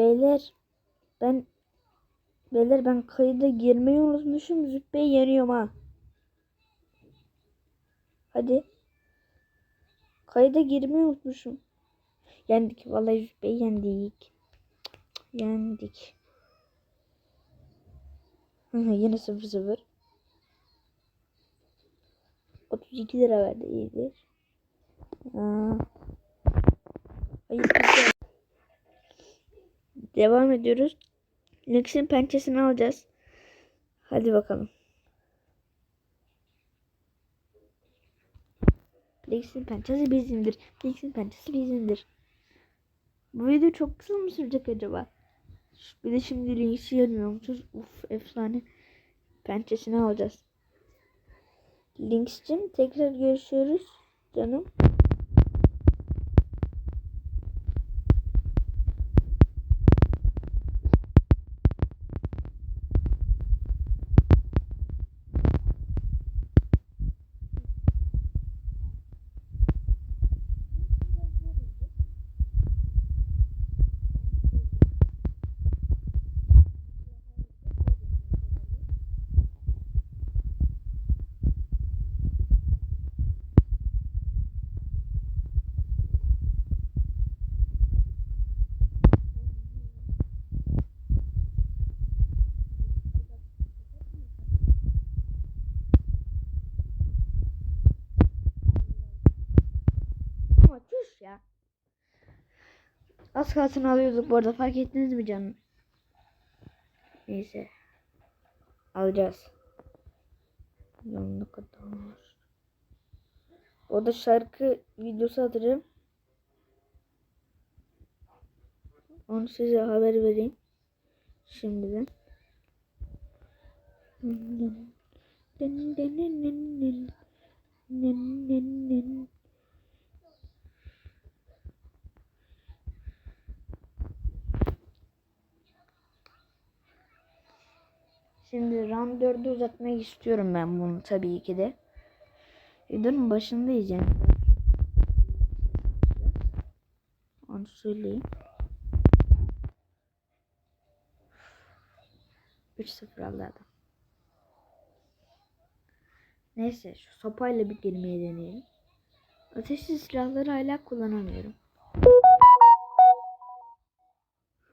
Beyler ben Beyler ben kayıda girmeyi unutmuşum. Züppeyi yeniyorum ha. Hadi. Kayıda girmeyi unutmuşum. Yendik. Vallahi Züppeyi yendik. Yendik. Yine 0-0. 32 lira verdi. iyidir. Aa. Hayır. Devam ediyoruz. Lynx'in pençesini alacağız. Hadi bakalım. Lynx'in pençesi bizimdir. Lynx'in pençesi bizimdir. Bu video çok kısa mı sürecek acaba? Bir de şimdi Lynx'i yeniyormuşuz. Uf efsane. Pençesini alacağız. Lynx'cim tekrar görüşürüz canım. Ama çüş ya. Az kalsın alıyorduk bu arada fark ettiniz mi canım? Neyse. Alacağız. Yanına kadar. O da şarkı videosu atacağım. Onu size haber vereyim. Şimdiden. Şimdi round 4'ü uzatmak istiyorum ben bunu tabii ki de. Videonun başındayız yani. Onu söyleyeyim. 3-0 aldı adam. Neyse şu sopayla bir girmeyi deneyelim. Ateşli silahları hala kullanamıyorum.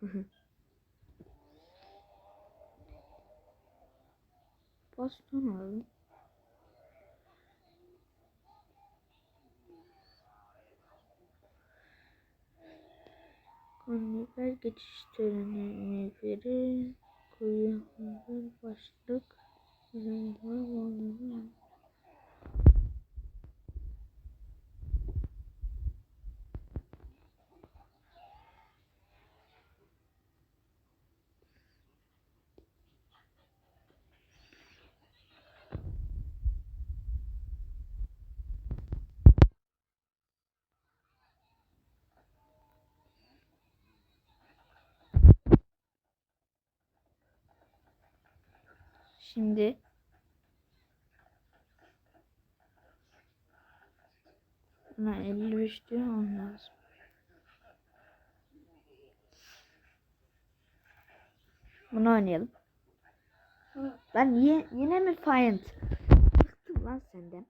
Baston aldım. Konifer geçiş töreni veri koyunlar başlık Zengin Şimdi Buna 55 diyor on lazım. Bunu oynayalım. Lan niye yine mi Fiend? Bıktım lan senden.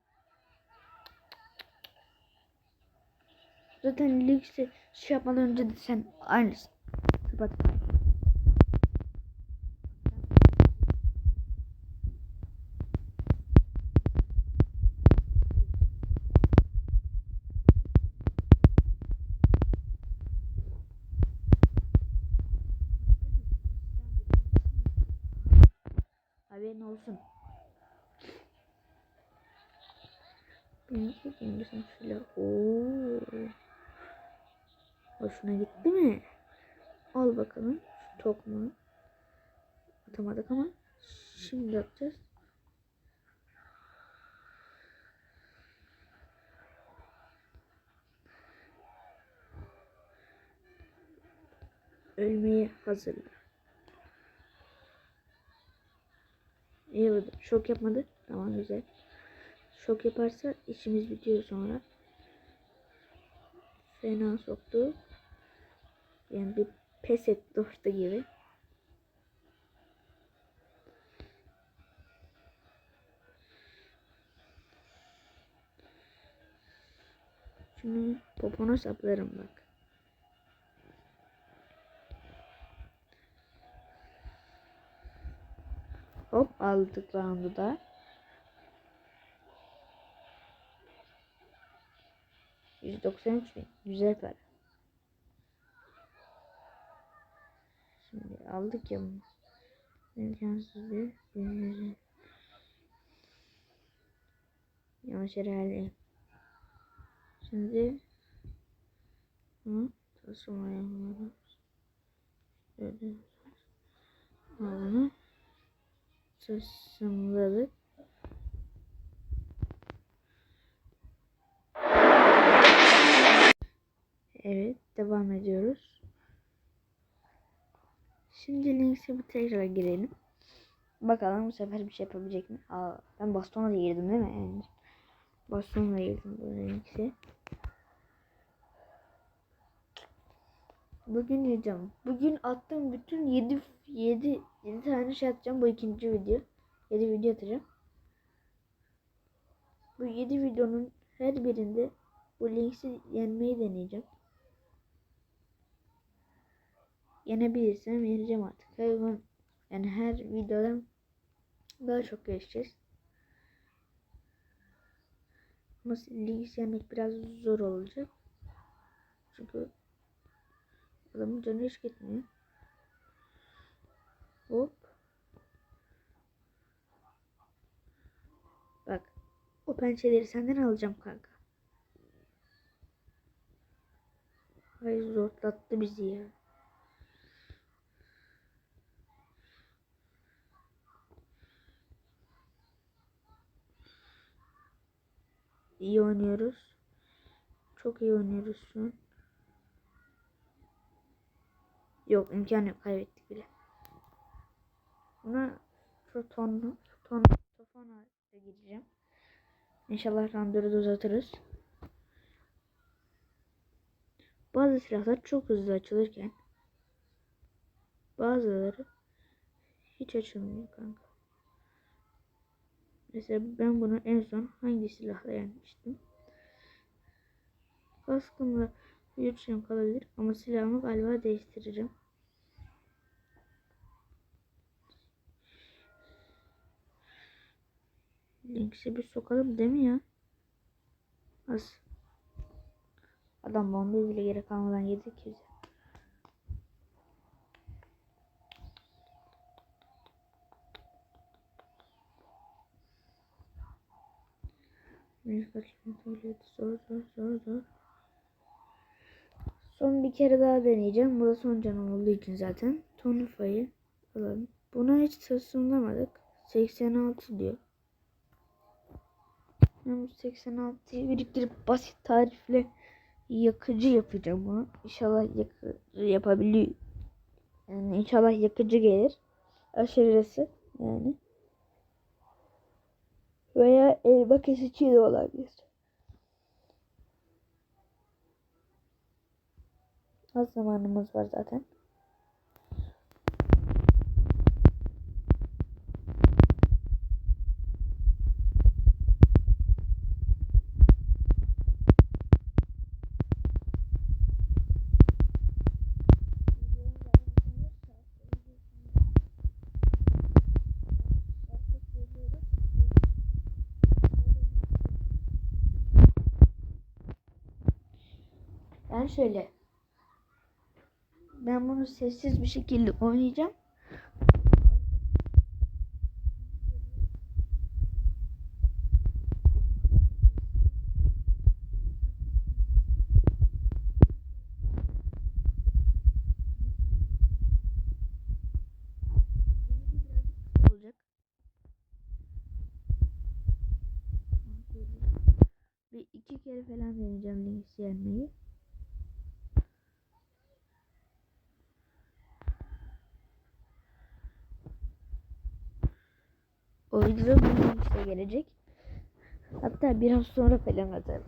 Zaten Lix'i şey yapmadan önce de sen aynısın. Spotify. Haberin olsun. Benim çekeyim bizim şöyle. Oo. Hoşuna gitti mi? Al bakalım. Şu tokmağı. Atamadık ama. Şimdi atacağız. Ölmeye hazırla. Oldu. Şok yapmadı. Tamam güzel. Şok yaparsa işimiz bitiyor sonra. Fena soktu. Yani bir pes etti orta gibi. Şunu popona saplarım bak. Hop aldık roundu da. Yüz doksan üç bin. Güzel para. Şimdi aldık ya bunu. İmkansız bir bir- Yanlış yere halledeyim. Şimdi bunu tasarım ayarları şöyle bunu tasarımladık. Evet devam ediyoruz. Şimdi Links'e bir tekrar girelim. Bakalım bu sefer bir şey yapabilecek mi? Aa, ben bastonla da girdim değil mi? Yani bastonla girdim bu Links'e. Bugün yiyeceğim. Bugün attığım bütün 7 7 7 tane şey atacağım. Bu ikinci video. 7 video atacağım. Bu 7 videonun her birinde bu Links'i yenmeyi deneyeceğim. Yenebilirsem yeneceğim artık. Hayvan yani her videodan daha çok geçeceğiz. Ama Links yenmek biraz zor olacak. Çünkü adamın canı hiç gitmiyor. Hop. Bak. O pençeleri senden alacağım kanka. Ay zorlattı bizi ya. İyi oynuyoruz. Çok iyi oynuyoruz şu an. Yok imkan yok kaybettik bile. Buna şu tonlu ton tofana gireceğim. İnşallah randırı da uzatırız. Bazı silahlar çok hızlı açılırken bazıları hiç açılmıyor kanka. Mesela ben bunu en son hangi silahla yenmiştim? Kaskımla yürüyüşüm kalabilir ama silahımı galiba değiştireceğim. Links'e bir sokalım değil mi ya? Az. Adam bombayı bile gerek kalmadan yedi ki bize. Bir kaçma tuvaleti zor zor zor zor. Son bir kere daha deneyeceğim. Bu da son canım olduğu için zaten. Tonifa'yı alalım. Buna hiç tasarlamadık. 86 diyor. Ben bu 86'yı biriktirip basit tarifle yakıcı yapacağım bunu. İnşallah yakı, yapabiliyor. Yani inşallah yakıcı gelir. Aşırısı yani. Veya elma kesici de olabilir. Az zamanımız var zaten. Ben şöyle. Ben bunu sessiz bir şekilde oynayacağım. Bir iki kere falan deneyeceğim links yenmeyi. oyuncu bugün işte gelecek. Hatta biraz sonra falan atarım.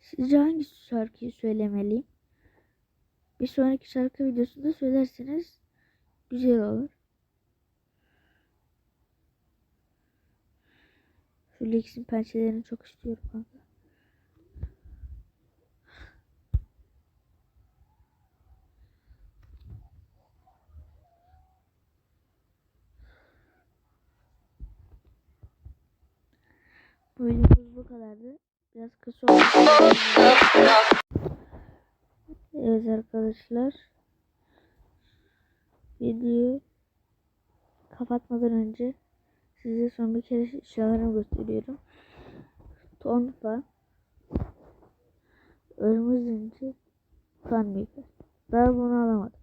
Sizce hangi şarkıyı söylemeliyim? Bir sonraki şarkı videosunda söylerseniz güzel olur. Şu Lex'in pençelerini çok istiyorum kanka. Bu videomuz bu kadardı. Biraz kısa oldu. Evet arkadaşlar. Videoyu kapatmadan önce size son bir kere eşyalarımı gösteriyorum. Tonfa, örümüz zincir, kan. Daha bunu alamadım.